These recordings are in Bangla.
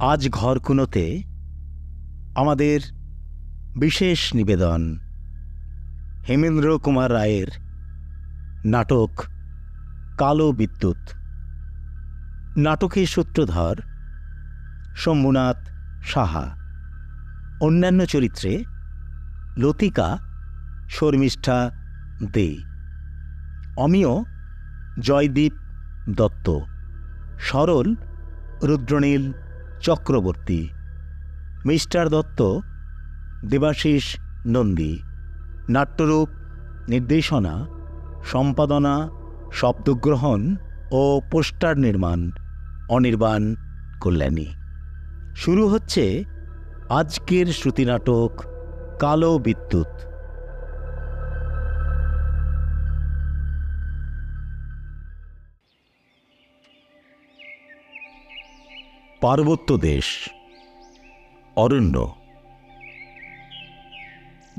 আজ ঘরকুনোতে আমাদের বিশেষ নিবেদন। হেমেন্দ্র কুমার রায়ের নাটক কালো বিদ্যুৎ। নাটকের সূত্রধর শম্ভুনাথ সাহা। অন্যান্য চরিত্রে লতিকা শর্মিষ্ঠা দে। অমিয় জয়দীপ দত্ত। সরল রুদ্রনীল চক্রবর্তী। মিস্টার দত্ত, দেবাশিস নন্দী। নাট্যরূপ, নির্দেশনা, সম্পাদনা, শব্দগ্রহণ ও পোস্টার নির্মাণ, অনির্বাণ কল্যাণী। শুরু হচ্ছে আজকের শ্রুতিনাটক কালো বিদ্যুৎ। পার্বত্য দেশ, অরণ্য।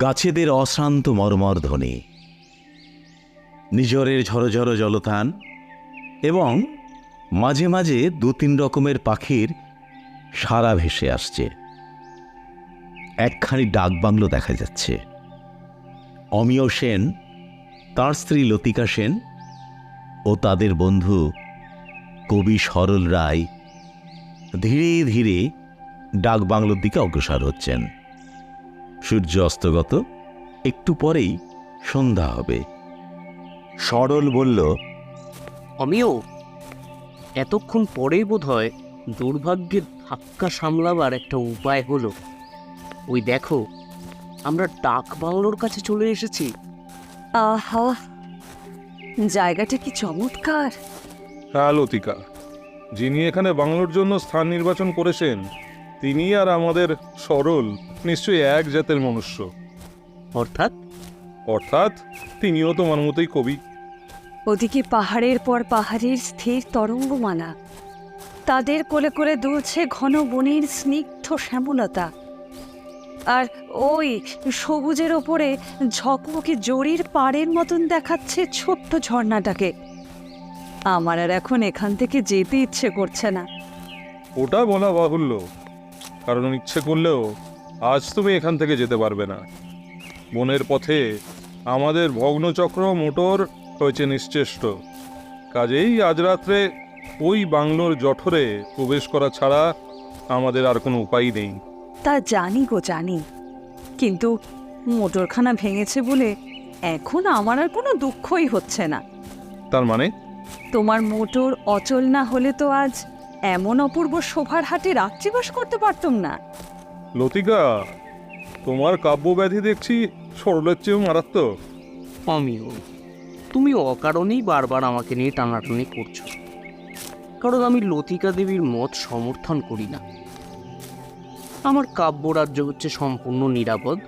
গাছেদের অশ্রান্ত মর্মর ধ্বনি নিজরের ঝরঝর জলতান এবং মাঝে মাঝে দু তিন রকমের পাখির সারা ভেসে আসছে। একখানি ডাকবাংলো দেখা যাচ্ছে। অমিয় সেন, তাঁর স্ত্রী লতিকা সেন ও তাদের বন্ধু কবি সরল রায় ধীরে ধীরে ডাক বাংলোর দিকে অগ্রসর হচ্ছেন। সূর্য অস্তগত একটু পরেই সন্ধ্যা হবে। সরল বলল আমিও এতক্ষণ পরেই বোধ হয় দুর্ভাগ্যের ধাক্কা সামলাবার একটা উপায় হলো। ওই দেখো আমরা ডাক বাংলোর কাছে চলে এসেছি। আহা জায়গাটা কি চমৎকার। হ্যাঁ লতিকা। যিনি এখানে বাংলোর জন্য স্থান নির্বাচন করেছেন তিনি আর আমাদের সরল নিশ্চয়ই এক জাতের মনুষ্য। অর্থাৎ? অর্থাৎ তিনিও তোমার মতোই কবি। ওদিকে পাহাড়ের পর পাহাড়ের স্থির তরঙ্গমালা। তাদের কোলে কোলে দুলছে ঘন বনের স্নিগ্ধ শ্যামলতা। আর ওই সবুজের ওপরে ঝকমকে জরির পাড়ের মতন দেখাচ্ছে ছোট্ট ঝর্ণাটাকে। আমার আর এখন এখান থেকে যেতে ইচ্ছে করছে না। ওটা বলা বাহুল্য কারণ ইচ্ছে করলেও আজ তুমি এখান থেকে যেতে পারবে না। বনের পথে আমাদের ভগ্নচক্র মোটর হয়েছে নিশ্চেষ্ট। কাজেই আজ রাত্রে ওই বাংলোর জঠরে প্রবেশ করা ছাড়া আমাদের আর কোনো উপায় নেই। তা জানি গো জানি। কিন্তু মোটরখানা ভেঙেছে বলে এখন আমার আর কোনো দুঃখই হচ্ছে না। তার মানে তোমার মোটর অচল না হলে তো আজ এমন অপূর্ব শোভার হাটে রাত্রিবাস করতে পারতাম না। লতিকা তোমার কাব্যব্যাধি দেখছি সরলের চেয়েও মারাত্মক। আমিও। তুমি অকারণেই বারবার আমাকে নিয়ে টানাটানি করছ। কারণ আমি লতিকা দেবীর মত সমর্থন করি না। আমার কাব্যরাজ্য হচ্ছে সম্পূর্ণ নিরাপদ।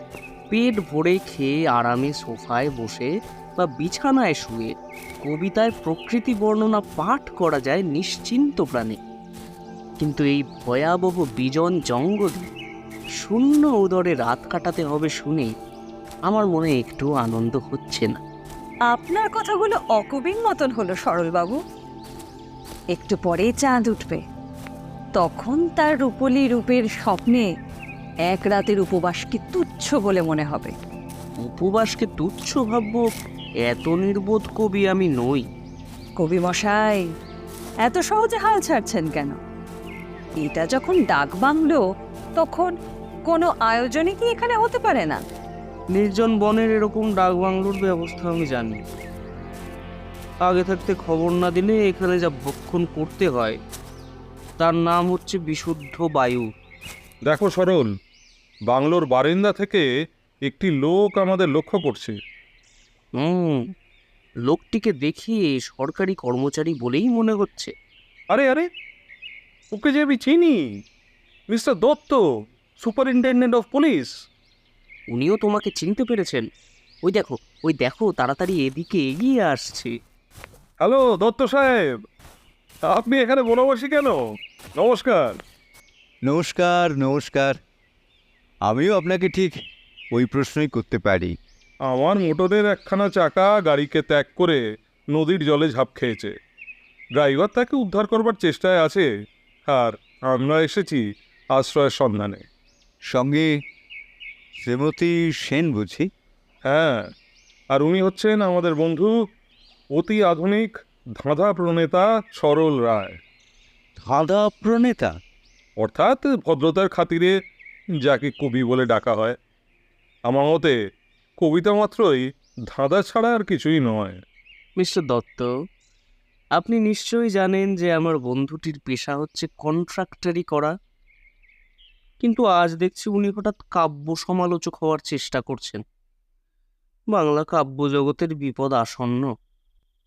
পেট ভরে খেয়ে আরামে সোফায় বসে বা বিছানায় শুয়ে কবিতায় প্রকৃতি বর্ণনা পাঠ করা যায় নিশ্চিন্ত প্রাণে। কিন্তু এই ভয়াবহ বিজন জঙ্গলে শূন্য উদরে রাত কাটাতে হবে শুনে আমার মনে একটু আনন্দ হচ্ছে না। আপনার কথাগুলো অকবির মতন হলো সরলবাবু। একটু পরে চাঁদ উঠবে। তখন তার রূপলি রূপের স্বপ্নে এক রাতের উপবাসকে তুচ্ছ বলে মনে হবে। উপবাসকে তুচ্ছ ভাবব এত নির্বোধ কবি আমি নই। কবি মশাই এত সহজে হাল ছাড়ছেন কেন? এটা যখন ডাক বাংলো তখন কোনো আয়োজনই কি এখানে হতে পারে না? নির্জন বনের এরকম ডাক বাংলোর ব্যবস্থা আমি জানি। আগে থাকতে খবর না দিলে এখানে যা ভক্ষণ করতে হয় তার নাম হচ্ছে বিশুদ্ধ বায়ু। দেখো সরল বাংলোর বারিন্দা থেকে একটি লোক আমাদের লক্ষ্য করছে। হুম। লোকটিকে দেখিয়ে সরকারি কর্মচারী বলেই মনে হচ্ছে। আরে আরে ওকে যে আমি চিনি mister Dutta superintendent of police. উনিও তোমাকে চিনতে পেরেছেন। ওই দেখো ওই দেখো তাড়াতাড়ি এদিকে এগিয়ে আসছে। হ্যালো দত্ত সাহেব আপনি এখানে বনবাসী কেন? নমস্কার। নমস্কার নমস্কার। আমিও আপনাকে ঠিক ওই প্রশ্নই করতে পারি। আমার মোটরের একখানা চাকা গাড়িকে ত্যাগ করে নদীর জলে ঝাঁপ খেয়েছে। ড্রাইভার তাকে উদ্ধার করবার চেষ্টায় আছে আর আমরা এসেছি আশ্রয়ের সন্ধানে। সঙ্গে শ্রীমতী সেন বুঝি? হ্যাঁ আর উনি হচ্ছেন আমাদের বন্ধু অতি আধুনিক ধাঁধা প্রণেতা সরল রায়। ধাঁধা প্রণেতা? অর্থাৎ ভদ্রতার খাতিরে যাকে কবি বলে ডাকা হয়। আমার মতে কবিতা মাত্রই ধাঁধা ছাড়া আর কিছুই নয়। মিস্টার দত্ত আপনি নিশ্চয়ই জানেন যে আমার বন্ধুটির পেশা হচ্ছে কন্ট্রাক্টারি করা। কিন্তু আজ দেখছি উনি হঠাৎ কাব্য সমালোচক হওয়ার চেষ্টা করছেন। বাংলা কাব্য জগতের বিপদ আসন্ন।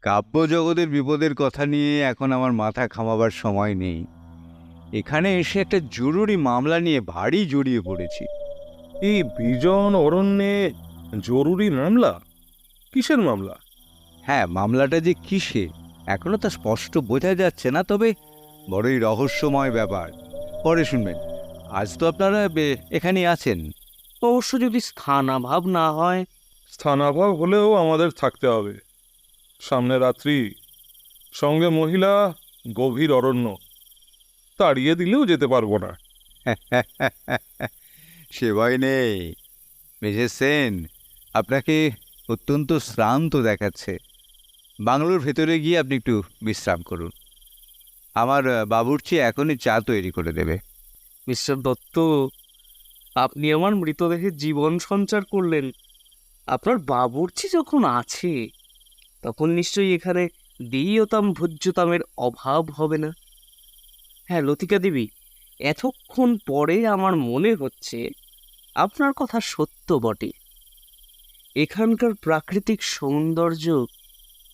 কাব্য জগতের বিপদের কথা নিয়ে এখন আমার মাথা খামাবার সময় নেই। এখানে এসে একটা জরুরি মামলা নিয়ে ভারী জড়িয়ে পড়েছি। এই বিজন অরণ্যে জরুরি মামলা? কিসের মামলা? হ্যাঁ মামলাটা যে কিসে এখনও তা স্পষ্ট বোঝা যাচ্ছে না তবে বড়ই রহস্যময় ব্যাপার। পরে শুনবেন। আজ তো আপনারা বে- এখানেই আছেন। অবশ্য যদি স্থানাভাব না হয়। স্থানাভাব হলেও আমাদের থাকতে হবে। সামনে রাত্রি সঙ্গে মহিলা গভীর অরণ্য। তাড়িয়ে দিলেও যেতে পারব না। সে ভয় নেই। মিসেস সেন আপনাকে অত্যন্ত শ্রান্ত দেখাচ্ছে। বাংলোর ভেতরে গিয়ে আপনি একটু বিশ্রাম করুন। আমার বাবুর্চি এখনই চা তৈরি করে দেবে। মিস্টার দত্ত, আপনি আমার মৃতদেহে জীবন সঞ্চার করলেন। আপনার বাবুর্চি যখন আছে, তখন নিশ্চয়ই এখানে দেয়তাম ভোজ্যতামের অভাব হবে না? হ্যাঁ লতিকা দেবী, এতক্ষণ পরে আমার মনে হচ্ছে আপনার কথা সত্য বটে। এখানকার প্রাকৃতিক সৌন্দর্য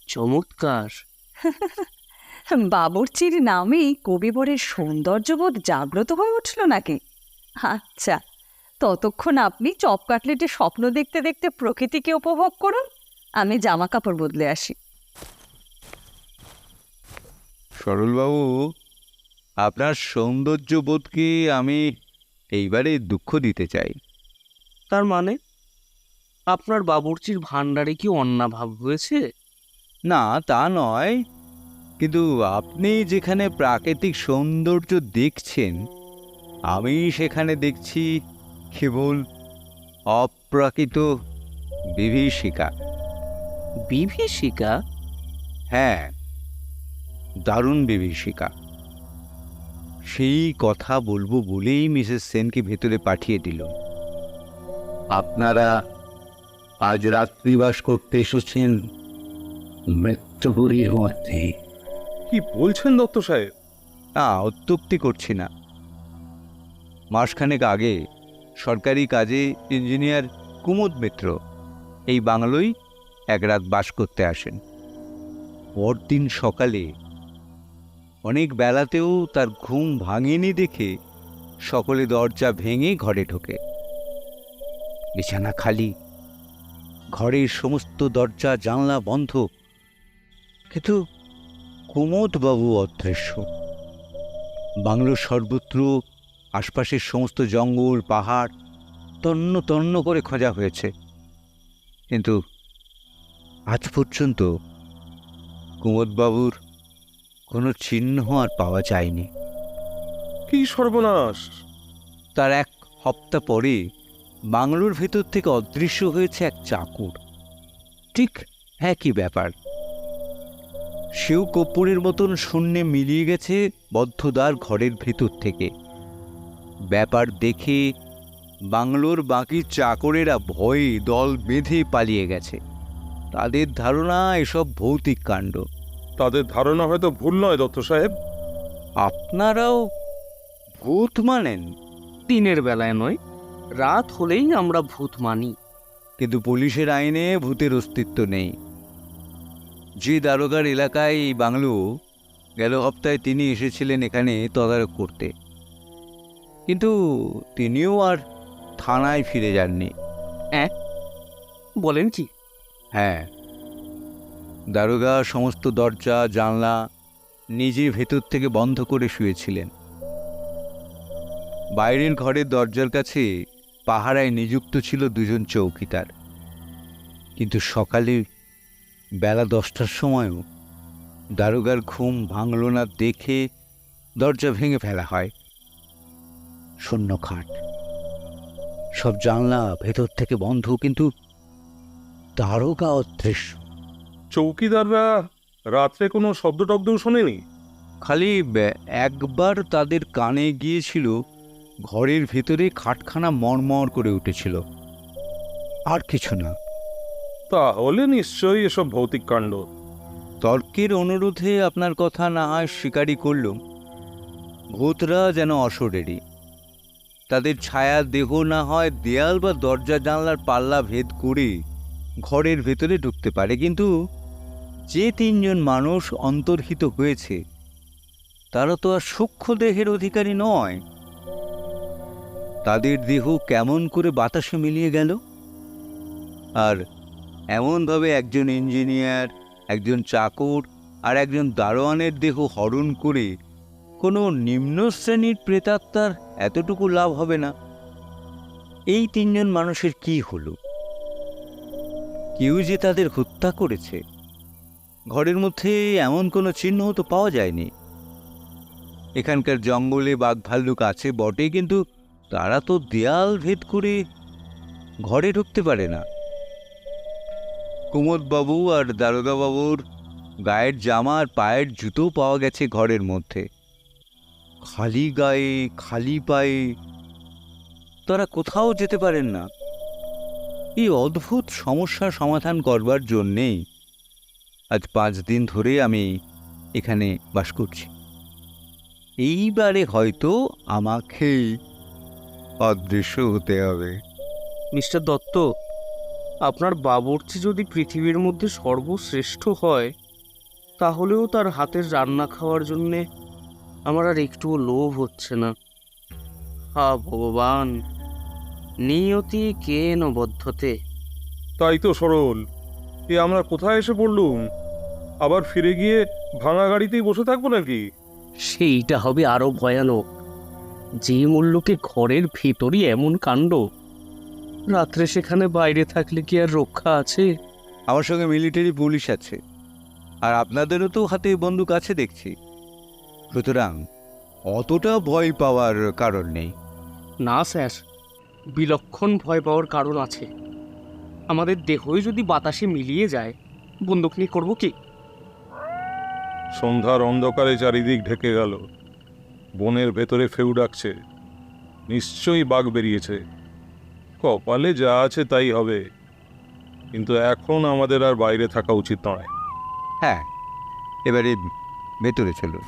চমৎকার। বাবরচির নামেই কবিবরের সৌন্দর্যবোধ জাগ্রত হয়ে উঠল নাকি? আচ্ছা ততক্ষণ আপনি চপ কাটলেটে স্বপ্ন দেখতে দেখতে প্রকৃতিকে উপভোগ করুন। আমি জামা কাপড় বদলে আসি। সরলবাবু আপনার সৌন্দর্যবোধকে আমি এইবারে দুঃখ দিতে চাই। তার মানে? আপনার বাবুর্চির ভাণ্ডারে কি অন্নাভাব হয়েছে? না তা নয়। কিন্তু আপনি যেখানে প্রাকৃতিক সৌন্দর্য দেখছেন আমি সেখানে দেখছি কেবল অপ্রাকৃত বিভীষিকা। বিভীষিকা? হ্যাঁ দারুণ বিভীষিকা। সেই কথা বলব বলেই মিসেস সেনকে ভেতরে পাঠিয়ে দিল আপনারা আজ রাত্রিবাস করতে এসেছেন মৃত্যুপুরীর মধ্যে কি বলছেন দত্ত সাহেব? না অত্যুক্তি করছি না। মাসখানেক আগে সরকারি কাজে ইঞ্জিনিয়ার কুমুদ মিত্র এই বাংলোই এক রাত বাস করতে আসেন। পরদিন সকালে অনেক বেলাতেও তার ঘুম ভাঙেনি দেখে সকলে দরজা ভেঙে ঘরে ঢোকে। বিছানা খালি ঘরের সমস্ত দরজা জানলা বন্ধ। কিন্তু কুমোদবাবু অদৃশ্য বাংলোর সর্বত্র আশপাশের সমস্ত জঙ্গল পাহাড় তন্ন তন্ন করে খোঁজা হয়েছে। কিন্তু আজ পর্যন্ত কুমোদবাবুর কোনো চিহ্ন আর পাওয়া যায়নি। কি সর্বনাশ! তার এক হপ্তা পরে বাংলোর ভেতর থেকে অদৃশ্য হয়েছে এক চাকর। ঠিক একই ব্যাপার। সেও কপ্পুরের মতন শূন্যে মিলিয়ে গেছে বদ্ধদার ঘরের ভেতর থেকে। ব্যাপার দেখে বাংলোর বাকি চাকরেরা ভয়ে দল বেঁধে পালিয়ে গেছে। তাদের ধারণা এসব ভৌতিক কাণ্ড। তাদের ধারণা হয়তো ভুল নয় দত্ত সাহেব। আপনারাও ভূত মানেন। দিনের বেলায় নয় রাত হলেই আমরা ভূত মানি। কিন্তু পুলিশের আইনে ভূতের অস্তিত্ব নেই। যে দারোগার এলাকায় এই বাংলো গেল হপ্তায় তিনি এসেছিলেন এখানে তদারক করতে। কিন্তু তিনিও আর থানায় ফিরে যাননি। হ্যাঁ বলেন কি? হ্যাঁ। দারোগা সমস্ত দরজা জানলা নিজে ভেতর থেকে বন্ধ করে শুয়েছিলেন। বাইরের ঘরের দরজার কাছে পাহারায় নিযুক্ত ছিল দুজন চৌকিদার। কিন্তু সকালে বেলা দশটার সময়ও দারোগার ঘুম ভাঙল না দেখে দরজা ভেঙে ফেলা হয়। শূন্য খাট। সব জানলা ভেতর থেকে বন্ধ কিন্তু দারোগা অদৃশ্য। চৌকিদাররা রাত্রে কোনো শব্দ টব্দও শোনেনি? খালি একবার তাদের কানে গিয়েছিল ঘরের ভেতরে খাটখানা মরমর করে উঠেছিল। আর কিছু না। তাহলে নিশ্চয়ই এসব ভৌতিক কাণ্ড। তর্কের অনুরোধে আপনার কথা না হয় স্বীকারই করলুম। ভূতরা যেন অসরেরই। তাদের ছায়া দেহ না হয় দেয়াল বা দরজা জানলার পাল্লা ভেদ করে ঘরের ভেতরে ঢুকতে পারে কিন্তু যে তিনজন মানুষ অন্তর্হিত হয়েছে তারা তো আর সূক্ষ্ম দেহের অধিকারী নয়। তাদের দেহ কেমন করে বাতাসে মিলিয়ে গেল? আর এমনভাবে একজন ইঞ্জিনিয়ার, একজন চাকর আর একজন দারোয়ানের দেহ হরণ করে কোনো নিম্ন শ্রেণির প্রেতাত্মার এতটুকু লাভ হবে না। এই তিনজন মানুষের কি হলো? কেউ যে তাদের হত্যা করেছে। ঘরের মধ্যে এমন কোনো চিহ্ন তো পাওয়া যায়নি। এখানকার জঙ্গলে বাঘ ভাল্লুক আছে বটে কিন্তু তারা তো দেয়াল ভেদ করে ঘরে ঢুকতে পারে না। কুমোদবাবু আর দারোগাবাবুর গায়ের জামা আর পায়ের জুতো পাওয়া গেছে ঘরের মধ্যে। খালি গায়ে, খালি পায়ে। তারা কোথাও যেতে পারেন না। এই অদ্ভুত সমস্যার সমাধান করবার জন্যেই আজ পাঁচ দিন ধরে আমি এখানে বাস করছি। এইবারে হয়তো আমাকেই অদৃশ্য হতে হবে। মিস্টার দত্ত আপনার বাবুর্চি যদি পৃথিবীর মধ্যে সর্বশ্রেষ্ঠ হয় তাহলেও তার হাতের রান্না খাওয়ার জন্যে আমার আর একটুও লোভ হচ্ছে না। হা ভগবান নিয়তি কেন বদ্ধতে? তাই তো সরল। এ আমরা কোথায় এসে পড়লুম? আবার ফিরে গিয়ে ভাঙা গাড়িতেই বসে থাকব নাকি? সেইটা হবে আরও ভয়ানক। যে মূল্যকে ঘরের ভেতরই এমন কাণ্ড। রাত্রে সেখানে বাইরে থাকলে কি আর রক্ষা আছে? আমার সঙ্গে মিলিটারি পুলিশ আছে। আর আপনাদেরও তো হাতে বন্দুক আছে দেখছি। সুতরাং অতটা ভয় পাওয়ার কারণ নেই। না স্যার। বিলক্ষণ ভয় পাওয়ার কারণ আছে। আমাদের দেহই যদি বাতাসে মিলিয়ে যায় বন্দুক নিয়ে করব কি? সন্ধ্যার অন্ধকারে চারিদিক ঢেকে গেল। বনের ভেতরে ফেউ ডাকছে। নিশ্চয়ই বাঘ বেরিয়েছে। কপালে যা আছে তাই হবে। কিন্তু এখন আমাদের আর বাইরে থাকা উচিত নয়। হ্যাঁ এবারে ভেতরে চলুন।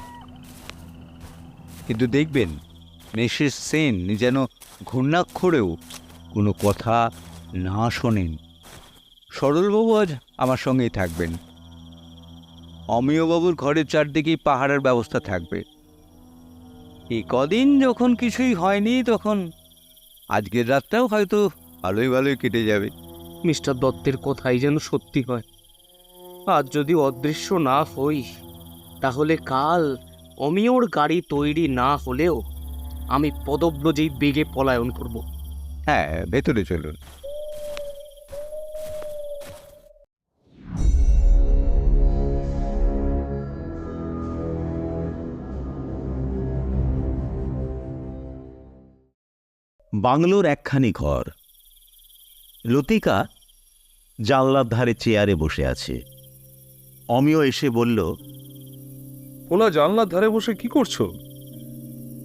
কিন্তু দেখবেন, মিসেস সেন যেন ঘূর্ণাক্ষরেও কোনো কথা না শোনেন। সরলবাবু আজ আমার সঙ্গেই থাকবেন। অমিয়বাবুর ঘরের চারদিকেই পাহারার ব্যবস্থা থাকবে। এই কদিন যখন কিছুই হয়নি তখন আজকের রাতটাও হয়তো ভালোই ভালোই কেটে যাবে। মিস্টার দত্তের কথাই যেন সত্যি হয়। আজ যদি অদৃশ্য না হই তাহলে কাল অমিয়র গাড়ি তৈরি না হলেও আমি পদব্রজেই বেগে পলায়ন করব। হ্যাঁ ভেতরে চলুন। বাংলোর একখানি ঘর। লতিকা জানলার ধারে চেয়ারে বসে আছে। অমিয় এসে বলল ওলা জানলার ধারে বসে কি করছ?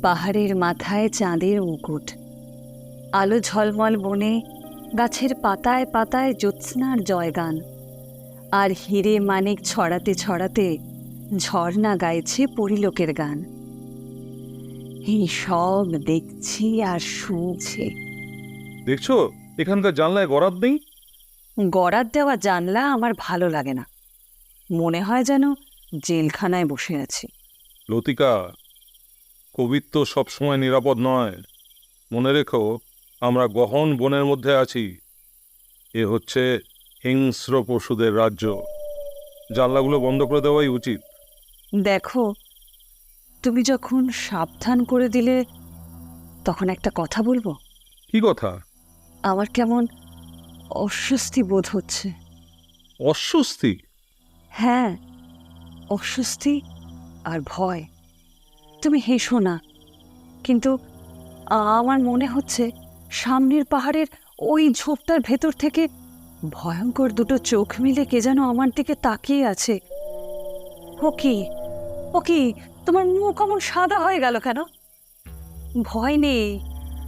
পাহাড়ের মাথায় চাঁদের মুকুট আলো ঝলমল বনে গাছের পাতায় পাতায় জ্যোৎস্নার জয়গান। আর হিরে মানিক ছড়াতে ছড়াতে ঝর্ণা গাইছে পরিলোকের গান। এই সব দেখছি আর শুনছি। দেখছ? এখানকার জানলায় গরাদ নেই? গড়ার দেওয়া জানলা আমার ভালো লাগে না। মনে হয় যেন জেলখানায় বসে আছি। লতিকা কবিত্ব সবসময় নিরাপদ নয়। মনে রেখো আমরা গহন বনের মধ্যে আছি। এ হচ্ছে হিংস্র পশুদের রাজ্য। জানলাগুলো বন্ধ করে দেওয়াই উচিত। দেখো তুমি যখন সাবধান করে দিলে তখন একটা কথা বলব? কি কথা? আমার কেমন অস্বস্তি বোধ হচ্ছে। অস্বস্তি? হ্যাঁ অস্বস্তি আর ভয়। তুমি হেসো না কিন্তু আমার মনে হচ্ছে সামনের পাহাড়ের ওই ঝোপটার ভেতর থেকে ভয়ঙ্কর দুটো চোখ মিলে কে যেন আমার দিকে তাকিয়ে আছে। ও কি? ও কি? তোমার মুখ অমন সাদা হয়ে গেল কেন? ভয় নেই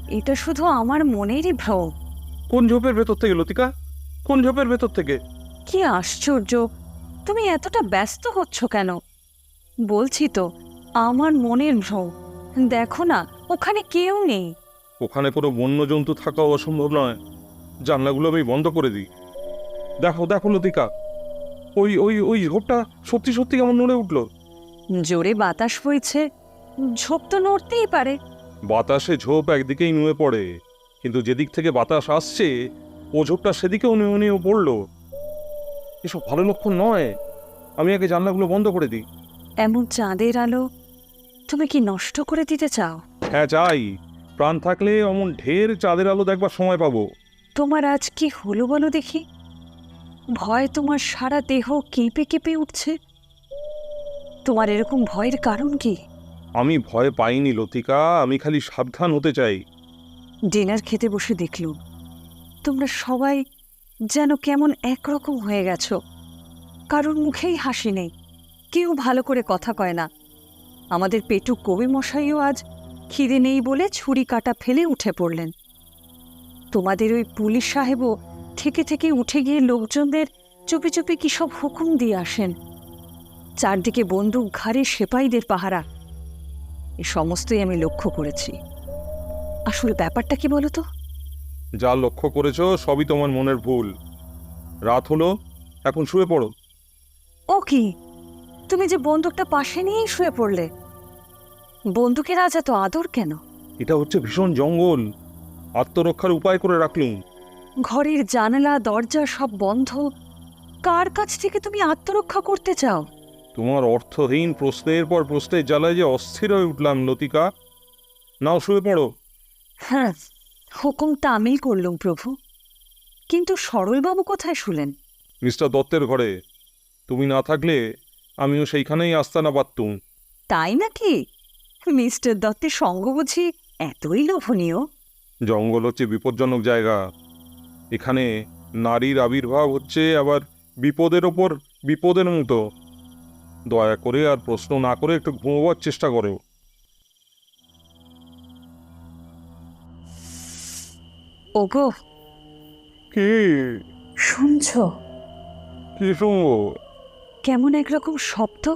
এটা শুধু আমার মনেরই ভ্রম। কোন ঝোপের ভেতর থেকে লতিকা? কোন ঝোপের ভেতর থেকে? কি আশ্চর্য তুমি এতটা ব্যস্ত হচ্ছ কেন? বলছি তো আমার মনের ভ্রম। দেখো না ওখানে কেউ নেই। ওখানে কোনো বন্য জন্তু থাকাও অসম্ভব নয়। জানলাগুলো আমি বন্ধ করে দিই। দেখো দেখো লতিকা ওই ওই ওই ঝোপটা সত্যি সত্যি কেমন নড়ে উঠল? জোরে বাতাস বইছে ঝোপ তো নড়তেই পারে। বাতাসে ঝোপ একদিকেই নুয়ে পড়ে কিন্তু যেদিক থেকে বাতাস আসছে ও ঝোপটা সেদিকেও নুয়ে নুয়ে পড়ল। এসব ভালো লক্ষণ নয়। আমি আগে জানলাগুলো বন্ধ করে দিই। এমন চাঁদের আলো তুমি কি নষ্ট করে দিতে চাও? হ্যাঁ চাই। প্রাণ থাকলে অমন ঢের চাঁদের আলো দেখবার সময় পাবো। তোমার আজ কি হলো বলো দেখি? ভয় তোমার সারা দেহ কেঁপে কেঁপে উঠছে। তোমার এরকম ভয়ের কারণ কি? আমি ভয় পাইনি লতিকা। আমি খালি সাবধান হতে চাই। ডিনার খেতে বসে দেখলুম। তোমরা সবাই যেন কেমন একরকম হয়ে গেছো। কারোর মুখেই হাসি নেই। কেউ ভালো করে কথা কয় না। আমাদের পেটু কবি মশাইও আজ খিদে নেই বলে ছুরি কাটা ফেলে উঠে পড়লেন। তোমাদের ওই পুলিশ সাহেবও থেকে থেকে উঠে গিয়ে লোকজনদের চুপি চুপি কী সব হুকুম দিয়ে আসেন? চারদিকে বন্দুক ঘাড়ে সেপাইদের পাহারা। এ সমস্তই আমি লক্ষ্য করেছি। আসলে ব্যাপারটা কি বলো তো? যা লক্ষ্য করেছ সবই তোমার মনের ভুল। রাত হলো এখন শুয়ে পড়ো। ও কি? তুমি যে বন্দুকটা পাশে নিয়েই শুয়ে পড়লে। বন্দুকের আজ এত আদর কেন? এটা হচ্ছে ভীষণ জঙ্গল। আত্মরক্ষার উপায় করে রাখলুম। ঘরের জানালা দরজা সব বন্ধ। কার কাছ থেকে তুমি আত্মরক্ষা করতে চাও? তোমার অর্থহীন প্রশ্নের পর প্রশ্নের জ্বালায় যে অস্থির হয়ে উঠলাম লতিকা। নাও শুয়ে পড়ো। হ্যাঁ হুকুমটা আমিই করলুম প্রভু। কিন্তু সরলবাবু কোথায় শুলেন? মিস্টার দত্তের ঘরে। তুমি না থাকলে আমিও সেইখানেই আস্তানা পারতুম তাই নাকি? মিস্টার দত্তের সঙ্গ বুঝি এতই লোভনীয়। জঙ্গল হচ্ছে বিপজ্জনক জায়গা। এখানে নারীর আবির্ভাব হচ্ছে আবার বিপদের ওপর বিপদের মতো। দয়া করে আর প্রশ্ন না করে একটু ঘুমোবার চেষ্টা করো। ওগো। কি? শুনছো? কি শুনব? কেমন একরকম শব্দ?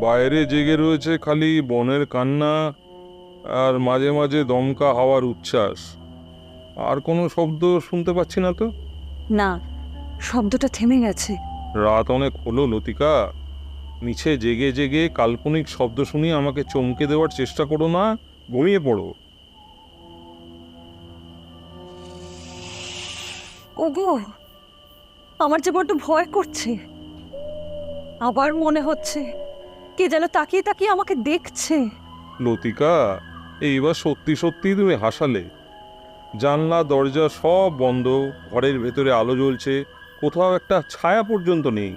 বাইরে জেগে রয়েছে খালি বনের কান্না আর মাঝে মাঝে দমকা হাওয়ার উচ্ছ্বাস। আর কোনো শব্দ শুনতে পাচ্ছি না তো? না শব্দটা থেমে গেছে। রাত অনেক হলো লতিকা। নিচে জেগে জেগে কাল্পনিক শব্দ শুনিয়ে আমাকে চমকে দেওয়ার চেষ্টা করো না ঘুমিয়ে পড়ো। ওগো আমার যে বড্ড ভয় করছে। আবার মনে হচ্ছে কে যেন তাকিয়ে তাকিয়ে আমাকে দেখছে। লতিকা এইবার সত্যি সত্যি তুমি হাসালে। জানলা দরজা সব বন্ধ ঘরের ভেতরে আলো জ্বলছে কোথাও একটা ছায়া পর্যন্ত নেই।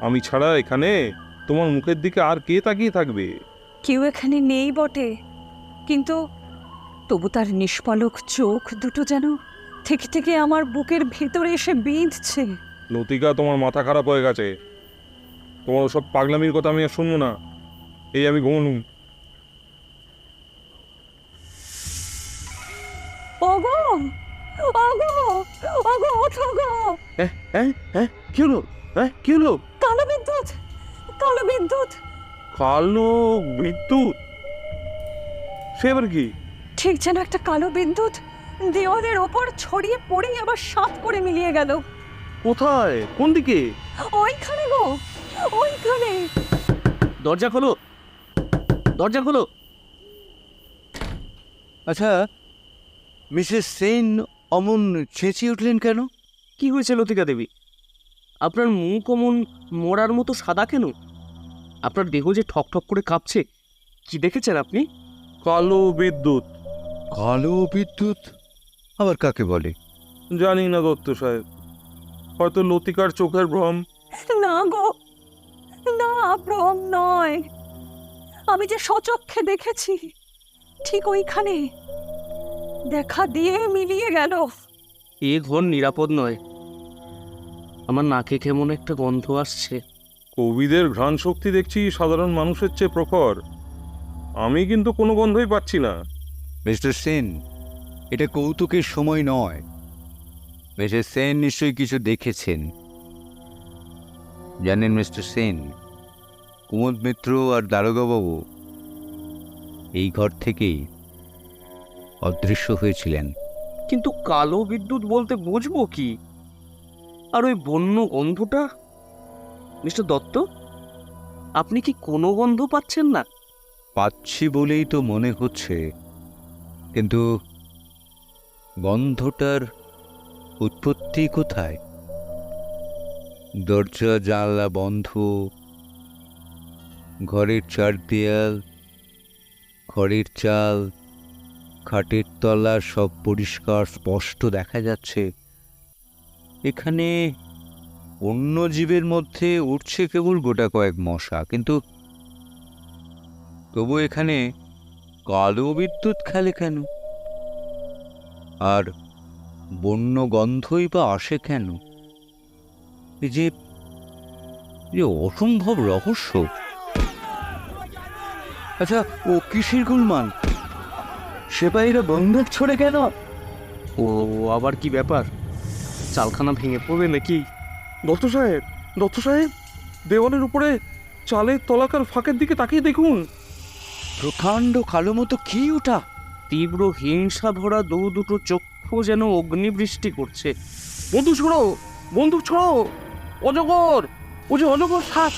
আমি ছাড়া এখানে তোমার মুখের দিকে আর কে তাকিয়ে থাকবে? কেউ এখানে নেই বটে। কিন্তু তবু তার নিষ্পলক চোখ দুটো যেন থেকে থেকে আমার বুকের ভেতরে এসে বিঁধছে। লতিকা তোমার মাথা খারাপ হয়ে গেছে। তোমার ওসব পাগলামির কথা আমি আর শুনব না। এই আমি ঘুমলুম। কি হলো? হ্যাঁ কি হলো? কালো বিদ্যুৎ কালো বিদ্যুৎ। কালো বিদ্যুৎ? সে এবার কি? ঠিক যেন একটা কালো বিদ্যুৎ দেওয়ালের ওপর ছড়িয়ে পড়েই আবার সাপ করে মিলিয়ে গেল। কোথায়? কোন দিকে? ওইখানে গো ওইখানে। দরজা খোলো। দরজা খোলো। আচ্ছা মিসেস সেন অমন চেঁচিয়ে উঠলেন কেন? কি হয়েছে লতিকা দেবী? আপনার মুখ অমন মরার মতো সাদা কেন? আপনার দেহ যে ঠক ঠক করে কাঁপছে কি দেখেছেন আপনি? কালো বিদ্যুৎ। কালো বিদ্যুৎ? আবার কাকে বলে? জানি না দত্ত সাহেব। হয়তো লতিকার চোখের ভ্রম। না গো না ভ্রম নয়। আমি যে সচক্ষে দেখেছি ঠিক ওইখানে। দেখা দিয়ে মিলিয়ে গেল। এ ঘর নিরাপদ নয়। আমার নাকে কেমন একটা গন্ধ আসছে। কবিদের ঘ্রাণ শক্তি দেখছি সাধারণ মানুষের চেয়ে প্রখর। আমি কিন্তু কোনো গন্ধই পাচ্ছি না। মিস্টার সেন এটা কৌতুকের সময় নয়। মিস্টার সেন নিশ্চয়ই কিছু দেখেছেন। জানেন মিস্টার সেন কুমুদ মিত্র আর দারোগাবাবু এই ঘর থেকেই অদৃশ্য হয়েছিলেন। কিন্তু কালো বিদ্যুৎ বলতে বুঝব কি? আর ওই বন্য গন্ধটা? মিস্টার দত্ত, আপনি কি কোনো গন্ধ পাচ্ছেন না? পাচ্ছি বলেই তো মনে হচ্ছে, কিন্তু গন্ধটার উৎপত্তি কোথায়? দরজা, জানলা বন্ধ, ঘরের চার দেয়াল ঘরের চাল, খাটের তলা সব পরিষ্কার, স্পষ্ট দেখা যাচ্ছে। এখানে অন্য জীবের মধ্যে উঠছে কেবল গোটা কয়েক মশা, কিন্তু তবু এখানে কালো বিদ্যুৎ খেলে কেন? আর বন্য গন্ধই বা আসে কেন? এই যে যে অসম্ভব রহস্য। আচ্ছা ও কিসের গুলমান সেপাহীরা বন্দুক ছড়ে কেন? ও, আবার কি ব্যাপার? চালখানা ভেঙে পড়বে নাকি? দত্ত সাহেব দত্ত সাহেব দেওয়ালের উপরে চালের তলাকার ফাঁকের দিকে তাকিয়ে দেখুন। প্রকাণ্ড কালো মতো কি ওটা? তীব্র হিংসা ভরা দু দুটো চক্ষু যেন অগ্নিবৃষ্টি করছে। বন্দুক ছড়ো বন্দুক ছড়ো অজগর ও যে অজগর সাপ।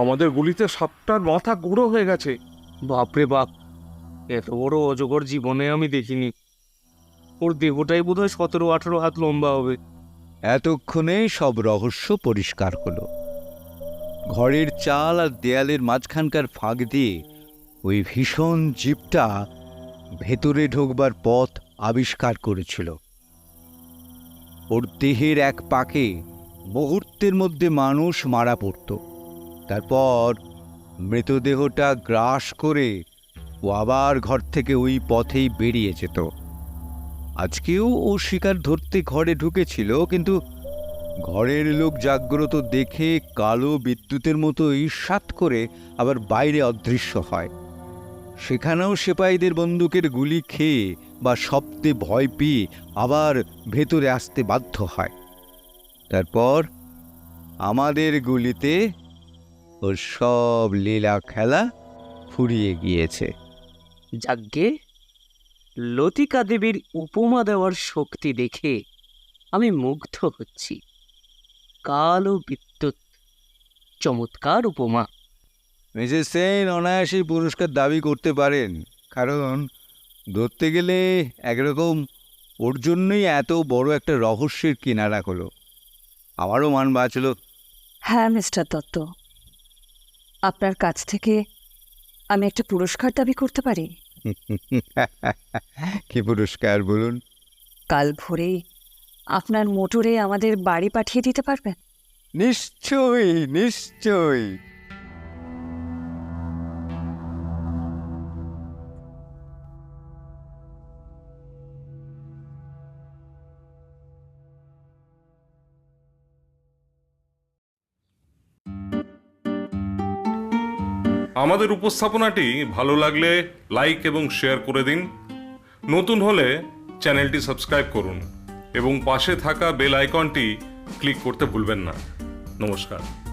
আমাদের গুলিতে সাপটার মাথা গুঁড়ো হয়ে গেছে। বাপরে বাপ এত বড় অজগর জীবনে আমি দেখিনি। ওর দেহটাই বোধহয় সতেরো, আঠেরো হাত লম্বা হবে। এতক্ষণে সব রহস্য পরিষ্কার হলো। ঘরের চাল আর দেয়ালের মাঝখানকার ফাঁক দিয়ে ওই ভীষণ জীবটা ভেতরে ঢোকবার পথ আবিষ্কার করেছিল। ওর দেহের এক পাকে মুহূর্তের মধ্যে মানুষ মারা পড়ত। তারপর মৃতদেহটা গ্রাস করে ও আবার ঘর থেকে ওই পথেই বেরিয়ে যেত। আজকেও ও শিকার ধরতে ঘরে ঢুকেছিল, কিন্তু ঘরের লোক জাগ্রত দেখে কালো বিদ্যুতের মতো ঈর্ষাত করে আবার বাইরে অদৃশ্য হয়। সেখানেও সেপাইদের বন্দুকের গুলি খেয়ে বা শব্দে ভয় পেয়ে আবার ভেতরে আসতে বাধ্য হয়। তারপর আমাদের গুলিতে ওর সব লীলা খেলা ফুরিয়ে গিয়েছে। যাজ্ঞে লতিকা দেবীর উপমা দেওয়ার শক্তি দেখে আমি মুগ্ধ হচ্ছি। কালো বিদ্যুৎ চমৎকার উপমা। মিসেস সেন অনায়াসেই পুরস্কার দাবি করতে পারেন কারণ ধরতে গেলে একরকম ওর জন্যই এত বড় একটা রহস্যের কিনারা হলো। আমারও মান বাঁচলো। হ্যাঁ মিস্টার দত্ত। আপনার কাছ থেকে আমি একটা পুরস্কার দাবি করতে পারি। কি পুরস্কার বলুন? কাল ভোরে আপনার মোটরে আমাদের বাড়ি পাঠিয়ে দিতে পারবেন? নিশ্চয়ই নিশ্চয়ই। আমাদের উপস্থাপনাটি ভালো লাগলে লাইক এবং শেয়ার করে দিন। নতুন হলে চ্যানেলটি সাবস্ক্রাইব করুন এবং পাশে থাকা বেল আইকনটি ক্লিক করতে ভুলবেন না। নমস্কার।